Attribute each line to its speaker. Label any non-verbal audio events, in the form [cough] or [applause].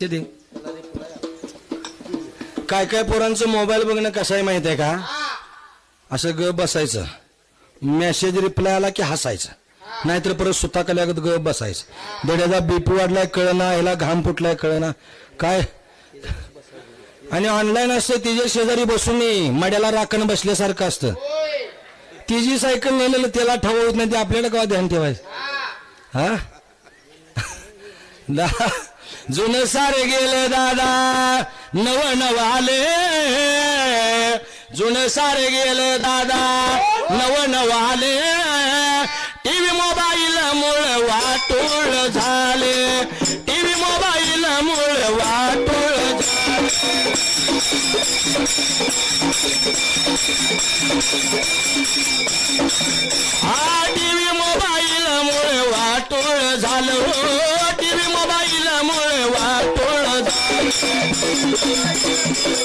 Speaker 1: दे. काय काय पोरांचं मोबाईल बघणं कसं आहे माहीत आहे का? असं ग बसायचं. मेसेज रिप्लाय आला की हसायचं. नाहीतर परत सुता कल्यागत ग बसायचं. दड्याचा बीपी वाढलाय कळना ह्याला घाम फुटलाय कळना. काय? आणि ऑनलाईन असतं तिच्या शेजारी बसून मड्याला राखण बसल्यासारखं असतं. तिची सायकल नेलेलं त्याला ठेवत नाही ते आपल्याला केव्हा ध्यान ठेवायचं? हा? [laughs] जुनं सारे गेले दादा नव नव आले. जुनं सारे गेले दादा नव नव आले. टीव्ही मोबाईल मुळ वाटोळ झाले. टीव्ही मोबाईल मुळ वाटोळ झाले. हा टीव्ही मोबाईल मुळ वाटोळ झालं. टीव्ही मोबाईल मुळ Thank you.